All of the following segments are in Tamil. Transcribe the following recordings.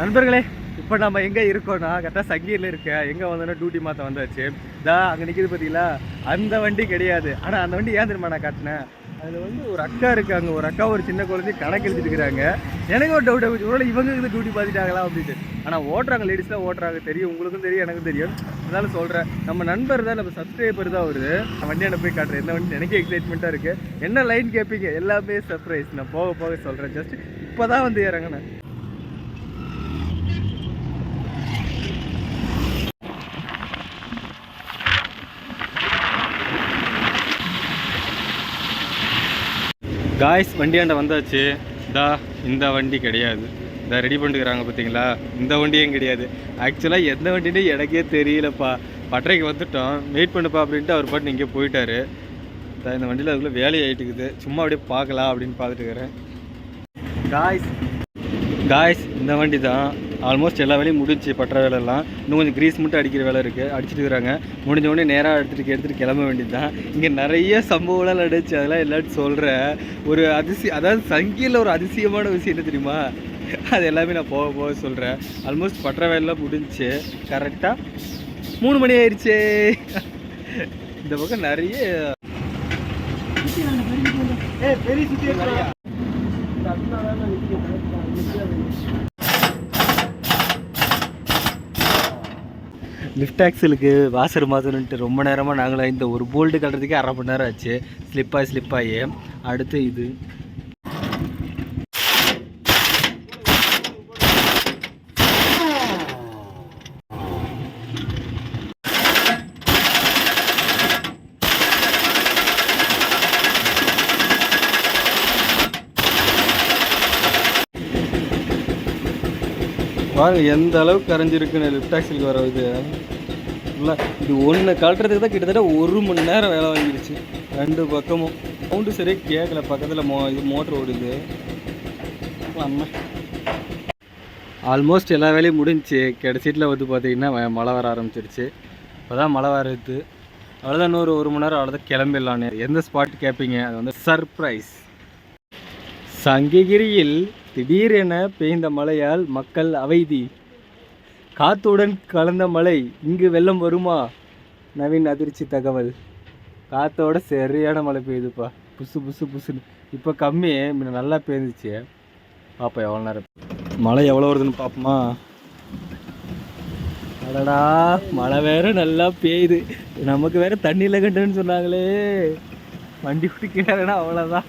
நண்பர்களே இப்போ நம்ம எங்கே இருக்கோம்னா கரெக்டாக சங்கீரில் இருக்க எங்கே வந்தோன்னா டியூட்டி மாற்ற வந்தாச்சு. தான் அங்கே நிற்கிது பார்த்தீங்களா அந்த வண்டி கிடையாது. ஆனால் அந்த வண்டி ஏன் தெரியுமா நான் காட்டினேன்? அதில் வந்து ஒரு அக்கா இருக்காங்க. ஒரு அக்கா ஒரு சின்ன குழந்தை கணக்கு எழுதிட்டு இருக்கிறாங்க. எனக்கு ஒரு டவுட் ஆகுது ஒருவேளை இவங்க இது டியூட்டி பார்த்துட்டாங்களா அப்படின்ட்டு. ஆனால் ஓட்டுறாங்க லேடிஸ்லாம் ஓட்டுறாங்க. தெரியும். உங்களுக்கும் தெரியும் எனக்கும் தெரியும். அதனால சொல்கிறேன் நம்ம நண்பர் தான் நம்ம சப்ஸ்கிரைபர் தான் வருது நான் என்ன போய் காட்டுறேன். என்ன வண்டி? எனக்கே எக்ஸைட்மெண்ட்டாக இருக்குது என்ன லைன் கேட்பீங்க எல்லாமே சர்ப்ரைஸ் நான் போக போக சொல்கிறேன் ஜஸ்ட் இப்போ தான் வந்து இறங்கினேன். காய்ஸ் வண்டியாண்ட வந்தாச்சு? தா இந்த வண்டி கிடையாது. இதை ரெடி பண்ணிக்கிறாங்க பார்த்தீங்களா? இந்த வண்டியும் கிடையாது. ஆக்சுவலாக எந்த வண்டினே எனக்கே தெரியலப்பா. பட்டறைக்கு வந்துட்டோம். வெயிட் பண்ணுப்பா அப்படின்ட்டு அவர் பாட்டு இங்கே போயிட்டாரு. தா, இந்த வண்டியில் அதுக்குள்ளே வேலையாகிட்டுக்குது சும்மா அப்படியே பார்க்கலாம் அப்படின்னு பார்த்துட்டு இருக்கிறேன் காய்ஸ் காய்ஸ் இந்த வண்டி தான். ஆல்மோஸ்ட் எல்லா வேலையும் முடிஞ்சு பற்ற வேலையெல்லாம் இன்னும் கொஞ்சம் கிரீஸ் மட்டும் அடிக்கிற வேலை இருக்குது அடிச்சிட்டு இருக்கிறாங்க. முடிஞ்ச உடனே நேராக எடுத்துகிட்டு எடுத்துகிட்டு கிளம்ப வேண்டியது தான். இங்கே நிறைய சம்பவம்லாம் நடந்துச்சு. அதெல்லாம் எல்லாரும் சொல்கிறேன் ஒரு அதிசய அதாவது சங்கியில் ஒரு அதிசயமான விஷயம் என்ன தெரியுமா? அது எல்லாமே நான் போக போக சொல்கிறேன் ஆல்மோஸ்ட் பற்ற வேலைலாம் முடிஞ்சுச்சு. கரெக்டாக மூணு மணி ஆயிடுச்சே இந்த பக்கம் நிறைய பெரிய சுத்தி நிறையா லிஃப்ட் ஆக்சலுக்கு வாசர் மாற்றணுன்ட்டு ரொம்ப நேரமாக நாங்களும் இந்த ஒரு போல்டு கட்டுறதுக்கே அரை மணி நேரம் ஆச்சு. ஸ்லிப்பாகி ஸ்லிப்பாகி அடுத்து இது. பாருங்க எந்த அளவுக்கு கரைஞ்சிருக்குன்னு லிஃப்ட் டாக்ஸிக்கு வர இது இல்லை இது ஒன்று கழட்டுறதுக்கு தான் கிட்டத்தட்ட ஒரு மணி நேரம் வேலை வாங்கிடுச்சு ரெண்டு பக்கமும். சவுண்டு சரியாக கேட்கல பக்கத்தில் மோ இது மோட்ரு ஓடுது. அம்மா. ஆல்மோஸ்ட் எல்லா வேலையும் முடிஞ்சு கடைசீட்டில் வந்து பார்த்தீங்கன்னா மழை வர ஆரம்பிச்சிருச்சு. இப்போ தான் மழை வருது. அவ்வளோதான் இன்னொரு ஒரு மணி நேரம் அவ்வளோதான் கிளம்பிடலான்னு. எந்த ஸ்பாட் கேட்பீங்க அது வந்து சர்ப்ரைஸ் சங்ககிரியில் திடீரென பெய்ந்த மழையால் மக்கள் அவைதி. காத்துடன் கலந்த மழை இங்கு வெள்ளம் வருமா? நவீன் அதிர்ச்சி தகவல். காத்தோட சரியான மழை பெய்யுதுப்பா. புசு புசு புசுன்னு. இப்போ கம்மி முன்ன நல்லா பெய்ஞ்சிச்சு. பாப்பா எவ்வளோ நேரம். மழை எவ்வளோ வருதுன்னு பார்ப்போமா அடடா மழை வேற நல்லா பெய்யுது. நமக்கு வேற தண்ணியில் கண்டுன்னு சொன்னாங்களே. வண்டி விட்டு அவ்வளோதான்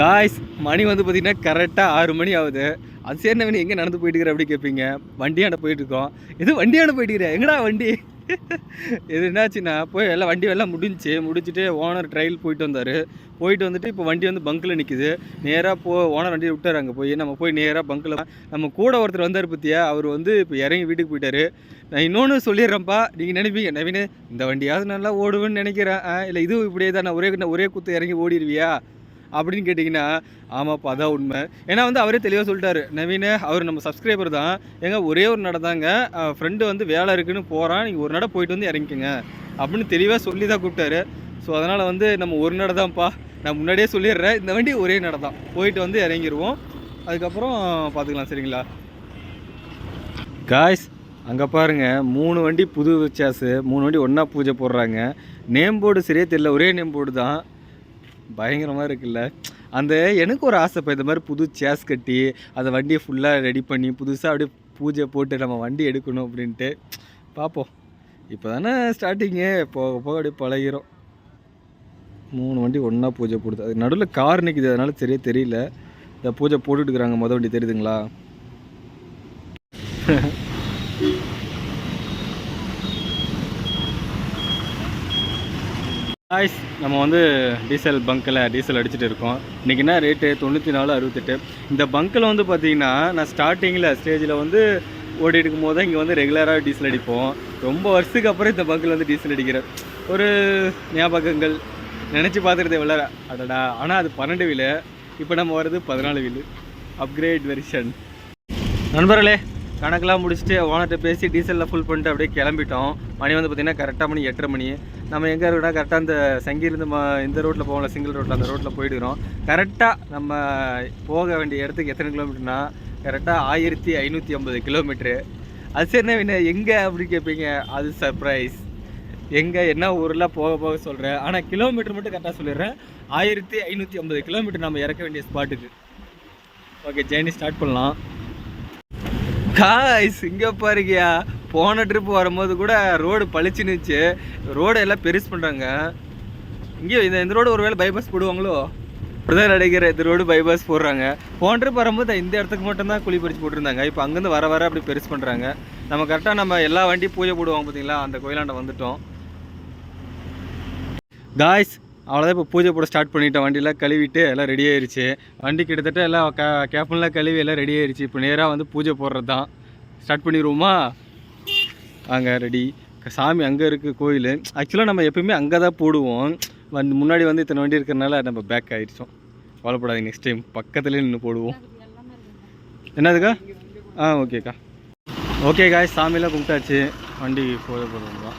காய்ஸ் மணி வந்து பார்த்தீங்கன்னா கரெக்டாக ஆறு மணி ஆகுது. அது சரி எங்கே நடந்து போயிட்டு இருக்கிற அப்படி கேட்பீங்க வண்டியாண்ட போயிட்டுருக்கோம் இது வண்டியாண்ட போயிட்டு எங்கடா வண்டி? இது என்னாச்சுன்னா போய் எல்லாம் வண்டி எல்லாம் முடிஞ்சுச்சு. முடிச்சுட்டு ஓனர் ட்ரையல் போயிட்டு வந்தார். போயிட்டு வந்துட்டு இப்போ வண்டி வந்து பங்க்கில் நிற்குது நேராக போ ஓனர் வண்டியை விட்டார் அங்கே போய். நம்ம போய் நேராக பங்க்கில் நம்ம கூட ஒருத்தர் வந்தார் பற்றியா அவர் வந்து இப்போ இறங்கி வீட்டுக்கு போயிட்டாரு. நான் இன்னொன்று சொல்லிடுறேன்ப்பா. நீங்கள் நினைப்பீங்க நவீன் இந்த வண்டியாவது நல்லா ஓடுவேன்னு நினைக்கிறேன். இல்லை இதுவும் இப்படியே தான் நான் ஒரே ஒரே குத்து இறங்கி ஓடிடுவியா அப்படின்னு கேட்டிங்கன்னா ஆமாப்பா அதான் உண்மை. ஏன்னா வந்து அவரே தெளிவாக சொல்லிட்டாரு. நவீன அவர் நம்ம சப்ஸ்கிரைபர் தான். ஏங்க ஒரே ஒரு நட தாங்க. ஃப்ரெண்டு வந்து வேலை இருக்குன்னு போகிறான் நீங்கள் ஒரு நட போயிட்டு வந்து இறங்கிக்கோங்க. அப்படின்னு தெளிவாக சொல்லி தான் கூப்பிட்டாரு. ஸோ அதனால் வந்து நம்ம ஒரு நடை தான்ப்பா. நான் முன்னாடியே சொல்லிடுறேன். இந்த வண்டி ஒரே நடை தான். போயிட்டு வந்து இறங்கிடுவோம் அதுக்கப்புறம் பார்த்துக்கலாம் சரிங்களா? காய்ஸ் அங்கே பாருங்க. மூணு வண்டி புது வித்தியாசு மூணு வண்டி ஒன்றா பூஜை போடுறாங்க. நேம் போர்டு சரியே தெரியல. ஒரே நேம் போர்டு தான். பயங்கரமாக இருக்குல்ல. அந்த எனக்கு ஒரு ஆசைப்பா இந்த மாதிரி புது சேஸ் கட்டி அந்த வண்டியை ஃபுல்லாக ரெடி பண்ணி புதுசாக அப்படியே பூஜை போட்டு நம்ம வண்டி எடுக்கணும் அப்படின்ட்டு பார்ப்போம் இப்போ தானே ஸ்டார்டிங்கு போக போக அப்படியே பழகிறோம். மூணு வண்டி ஒன்றா பூஜை போடுது. அது நடுவில் கார் நிற்கிது அதனால சரியாக தெரியல. இந்த பூஜை போட்டுட்டு இருக்கிறாங்க மொதல் வண்டி தெரியுதுங்களா? ஆய்ஸ் நம்ம வந்து டீசல் பங்க்கில் டீசல் அடிச்சுட்டு இருக்கோம். இன்றைக்கி என்ன ரேட்டு தொண்ணூற்றி நாலு அறுபத்தெட்டு. இந்த பங்க்கில் வந்து பார்த்தீங்கன்னா நான் ஸ்டார்டிங்கில் ஸ்டேஜில் வந்து ஓடிட்டு எடுக்கும் போது இங்கே வந்து ரெகுலராக டீசல் அடிப்போம். ரொம்ப வருஷத்துக்கு அப்புறம் இந்த பங்க்கில் வந்து டீசல் அடிக்கிறேன். ஒரு ஞாபகங்கள் நினச்சி பார்த்துருது விளாட அடடா ஆனால் அது பன்னெண்டு வீலு. இப்போ நம்ம வர்றது பதினாலு வீலு. அப்கிரேட் வெர்ஷன் நண்பர்களே கணக்கெலாம் முடிச்சுட்டு ஓனர்கிட்ட பேசி டீசலில் ஃபுல் பண்ணிட்டு அப்படியே கிளம்பிட்டோம். மணி வந்து பார்த்திங்கன்னா கரெக்டாக மணி எட்டரை மணி. நம்ம எங்கே இருக்கோம்னா கரெக்டாக அந்த சங்கிலிருந்து ம இந்த ரோட்டில் போகல சிங்கிள் ரோட்டில் அந்த ரோட்டில் போயிடுறோம் கரெக்டாக நம்ம போக வேண்டிய இடத்துக்கு எத்தனை கிலோமீட்டர்னா கரெக்டாக ஆயிரத்தி ஐநூற்றி ஐம்பது கிலோமீட்ரு அது சரி என்ன எங்கே அப்படி கேட்பீங்க? அது சர்ப்ரைஸ் எங்கே என்ன ஊரில் போக போக சொல்கிறேன் ஆனால் கிலோமீட்டர் மட்டும் கரெக்டாக சொல்லிடுறேன். ஆயிரத்தி ஐநூற்றி ஐம்பது கிலோமீட்டர் நம்ம இறக்க வேண்டிய ஸ்பாட்டுக்கு ஓகே ஜேர்னி ஸ்டார்ட் பண்ணலாம். காய்ஸ் இங்கே பாருங்கயா போன ட்ரிப் வரும்போது கூட ரோடு பளிச்சுன்னுச்சு ரோடு எல்லாம் பெருசு பண்ணுறாங்க இங்கே இந்த இந்த ரோடு ஒருவேளை பைபாஸ் போடுவாங்களோ? இப்படிதான் நினைக்கிற இந்த ரோடு பைபாஸ் போடுறாங்க. போன ட்ரிப் வரும்போது இந்த இடத்துக்கு மட்டும்தான் குழி பறிச்சு போட்டிருந்தாங்க. இப்போ அங்கேருந்து வர வர அப்படி பெருசு பண்ணுறாங்க நம்ம கரெக்டாக நம்ம எல்லா வண்டியும் பூஜை போடுவோம் பார்த்தீங்களா அந்த கோயிலாண்ட வந்துட்டோம். காய்ஸ் அவ்வளோதான் இப்போ பூஜை போட ஸ்டார்ட் பண்ணிட்டேன் வண்டியெலாம் கழுவிட்டு எல்லாம் ரெடி ஆயிடுச்சு வண்டி கிட்டத்தட்ட எல்லாம் கே கேப்பன்லாம் கழுவி எல்லாம் ரெடி ஆயிடுச்சு இப்போ நேராக வந்து பூஜை போடுறது தான் ஸ்டார்ட் பண்ணிடுவோமா? அங்கே ரெடி. சாமி அங்கே இருக்குது கோயில். ஆக்சுவலாக நம்ம எப்பயுமே அங்கே தான் போடுவோம். வந்து முன்னாடி வந்து இத்தனை வண்டி இருக்கிறனால நம்ம பேக் ஆகிடுச்சோம் கவலைப்படாது நெக்ஸ்ட் டைம் பக்கத்துலேயே நின்று போடுவோம். என்னதுக்கா? ஆ ஓகேக்கா ஓகே காய் கும்பிட்டாச்சு. வண்டி போக போடுவோம் தான் போலாம்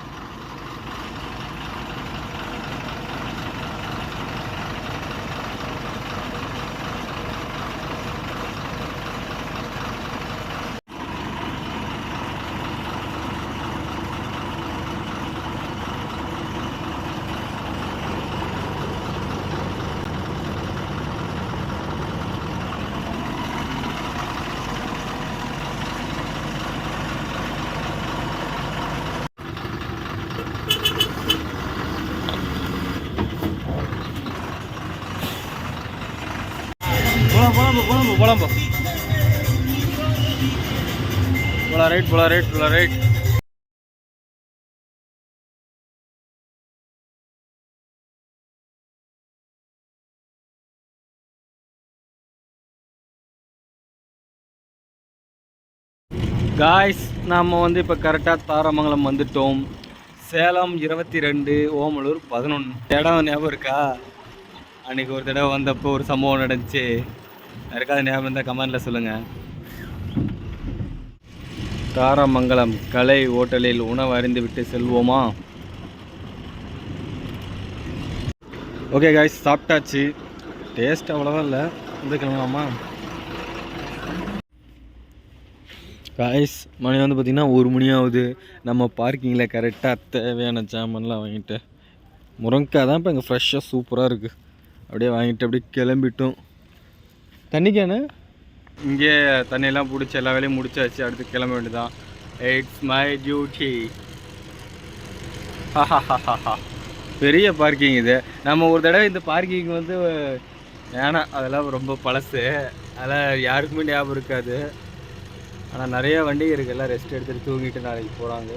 போலாம் போ, போலா ரைட் போலா ரைட் போலா ரைட். காய்ஸ் நாம் வந்து இப்போ கரெக்டாக தாரமங்கலம் வந்துட்டோம். சேலம் இருபத்தி ரெண்டு ஓமலூர் பதினொன்று இடம் ஞாபகம் இருக்கா? அன்னைக்கு ஒரு தடவை வந்தப்போ ஒரு சம்பவம் நடந்துச்சு. யாருக்காவது ஞாபகம் இருந்தால் கமெண்டில் சொல்லுங்கள் தாரமங்கலம் கலை ஹோட்டலில் உணவு அறிந்து விட்டு செல்வோமா? ஓகே காய்ஸ் சாப்பிட்டாச்சு. டேஸ்ட் அவ்வளோவா இல்லை. வந்து கிளம்பலாமா? காய்ஸ் மணி வந்து பார்த்திங்கன்னா ஒரு மணி ஆகுது. நம்ம பார்க்கிங்கில் கரெக்டாக தேவையான ஜாமான்லாம் வாங்கிட்டு முருங்கைக்காய் தான் இப்போ இங்கே ஃப்ரெஷ்ஷாக சூப்பராக இருக்குது அப்படியே வாங்கிட்டு அப்படியே கிளம்பிட்டோம். தண்ணிக்கானே? இங்கே தண்ணியெல்லாம் பிடிச்சி எல்லா வேலையும் முடிச்சாச்சு. அடுத்து கிளம்ப வேண்டியதான் இட்ஸ் மை டியூட்டி பெரிய பார்க்கிங் இது. நம்ம ஒரு தடவை இந்த பார்க்கிங் வந்து ஏன்னா அதெல்லாம் ரொம்ப பழசு. அதெல்லாம் யாருக்குமே ஞாபகம் இருக்காது. ஆனால் நிறைய வண்டி இருக்குது எல்லாம் ரெஸ்ட் எடுத்துகிட்டு தூங்கிட்டு நாளைக்கு போகிறாங்க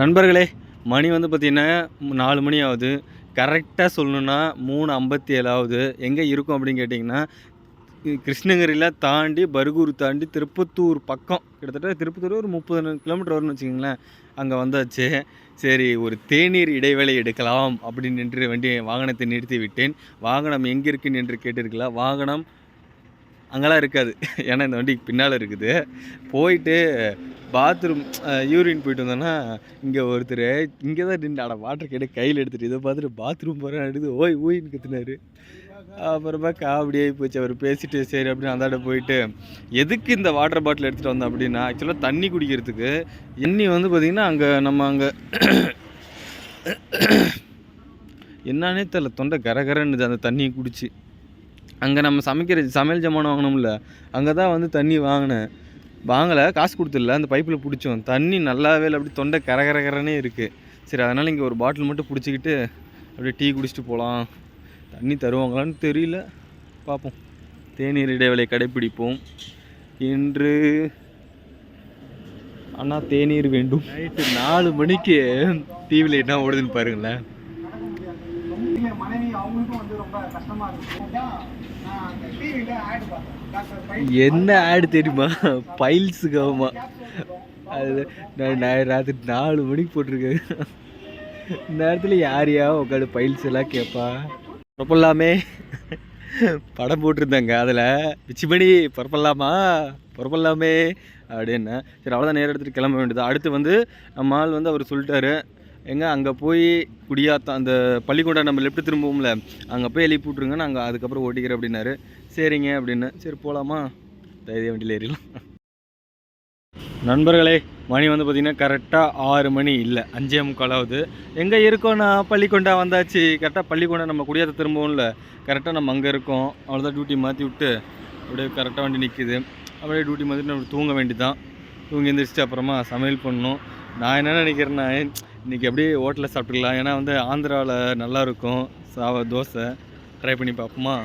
நண்பர்களே மணி வந்து பார்த்திங்கன்னா நாலு மணி ஆகுது. கரெக்டாக சொல்லணுன்னா மூணு ஐம்பத்தி ஏழாவது எங்கே இருக்கும் அப்படின்னு கேட்டிங்கன்னா கிருஷ்ணகிரியில் தாண்டி பர்கூர் தாண்டி திருப்பத்தூர் பக்கம். கிட்டத்தட்ட திருப்பத்தூர் ஒரு முப்பது கிலோமீட்டர் வரும்னு வச்சுக்கோங்களேன். அங்கே வந்தாச்சு. சரி ஒரு தேநீர் இடைவேளை எடுக்கலாம் அப்படின்னு நின்று வண்டி வாகனத்தை நிறுத்தி விட்டேன். வாகனம் எங்கே இருக்குன்னு என்று கேட்டிருக்கலாம் வாகனம் அங்கெல்லாம் இருக்காது. ஏன்னா இந்த வண்டிக்கு பின்னால் இருக்குது. போயிட்டு பாத்ரூம் யூரின் போயிட்டு வந்தோன்னா இங்கே ஒருத்தர் இங்கே தான் நின்று அட வாட்டர் கேட்டு கையில் எடுத்துகிட்டு இதை பார்த்துட்டு பாத்ரூம் போகிறேன் எடுத்து ஓய் ஓய்னு கத்துனாரு. அப்புறமா காமெடியாகி போச்சு. அவர் பேசிட்டு சரி அப்படின்னு அந்தாட போயிட்டு எதுக்கு இந்த வாட்டர் பாட்டில் எடுத்துகிட்டு வந்தோம் அப்படின்னா ஆக்சுவலாக தண்ணி குடிக்கிறதுக்கு எண்ணி வந்து பார்த்திங்கன்னா அங்கே நம்ம அங்கே என்னன்னே தெரில தொண்டை கரகரன்னுது அந்த தண்ணியை குடிச்சு. அங்கே நம்ம சமைக்கிற சமையல் ஜாமான் வாங்கினோம்ல அங்கே தான் வந்து தண்ணி வாங்கினேன். வாங்கலை காசு கொடுத்துடல அந்த பைப்பில் பிடிச்சோம். தண்ணி நல்லாவே இல்லை அப்படி தொண்டை கரகரகரனே இருக்குது சரி அதனால் இங்கே ஒரு பாட்டில் மட்டும் பிடிச்சிக்கிட்டு அப்படியே டீ குடிச்சிட்டு போகலாம். தண்ணி தருவாங்களான்னு தெரியல. பார்ப்போம். தேநீர் இடைவெளி கடைப்பிடிப்போம். இன்று அண்ணா தேநீர் வேண்டும். நைட்டு நாலு மணிக்கு டிவியில் என்ன ஓடுதுன்னு பாருங்களேன். மனைவி அவங்களுக்கும் வந்து ரொம்ப கஷ்டமாக இருக்கும் அந்த ஆட் பார்த்தேன். என்ன ஆடு தெரியுமா? பைல்ஸுக்கு கவமா அது நான் ராத்திரி நாலு மணிக்கு போட்டிருக்கேன். இந்த நேரத்தில் யார் யா உட்காந்து பைல்ஸ் எல்லாம் கேட்பா புறப்படலாமே படம் போட்டிருந்தாங்க அதில். பிச்சிமணி புறப்படலாமா புறப்படலாமே அப்படின்னா. சரி அவ்வளோதான் நேரம் எடுத்துகிட்டு கிளம்ப வேண்டியது அடுத்து வந்து நம்ம ஆள் வந்து அவர் சொல்லிட்டாரு. எங்க அங்கே போய் குடியாத்தம் அந்த பள்ளிக்கூடம் நம்ம லெஃப்ட் திரும்புவோம்ல அங்கே போய் எழுப்பி விட்ருங்க நாங்கள் அதுக்கப்புறம் ஓட்டிக்கிறேன் அப்படின்னாரு. சரிங்க அப்படின்னு. சரி போகலாமா தைரிய வண்டியில் ஏறிடலாம். நண்பர்களே மணி வந்து பார்த்திங்கன்னா கரெக்டாக ஆறு மணி இல்லை அஞ்சே முக்கால் ஆகுது. எங்கே இருக்கோம்னா பள்ளிக்கொண்டா வந்தாச்சு. கரெக்டாக பள்ளிக்கொண்டா நம்ம குடியாத்த திரும்பவும்ல. கரெக்டாக நம்ம அங்கே இருக்கோம். அவ்வளோதான் டியூட்டி மாற்றி விட்டு அப்படியே கரெக்டாக வண்டி நிற்கிது அப்படியே டியூட்டி மாற்றிட்டு நம்ம தூங்க வேண்டியதான் தூங்கி எந்திரிச்சிட்டு அப்புறமா சமையல் பண்ணணும். நான் என்ன நினைக்கிறேன்னா இன்றைக்கி அப்படியே ஹோட்டலில் சாப்பிட்டுக்கலாம். ஏன்னா வந்து ஆந்திராவில் நல்லா இருக்கும். சாவ தோசை ட்ரை பண்ணி பார்ப்போமா?